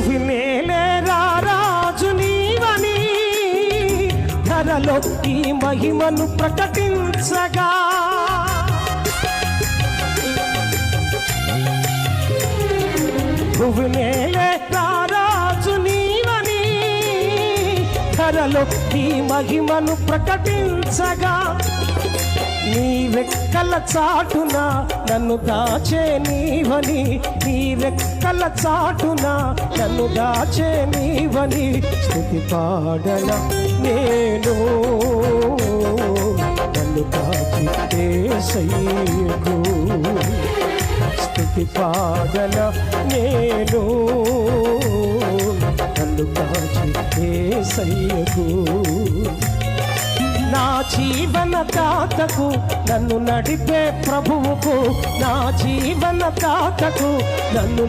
నువ్వు మేలేరా రాజు నీవని. ధరలో ఈ మహిమను ప్రకటించగా. నువ్వు మేలేరా రాజు నీవని. ధరలో ఈ మహిమను ప్రకటించగా. నీ వెక్కల చాటున నన్ను దాచే నీవని. నీ వెక్క కళ్ళ చాటున నన్ను దాచే నీవని స్థుతి పాడన నేను. నన్ను దాచి ఏసయ్యకు స్థుతి పాడన నేను. నన్ను కాచి ఏసయ్యకు నా జీవన తాతకు నన్ను నడిపే ప్రభువుకు నా జీవన తాతకు నన్ను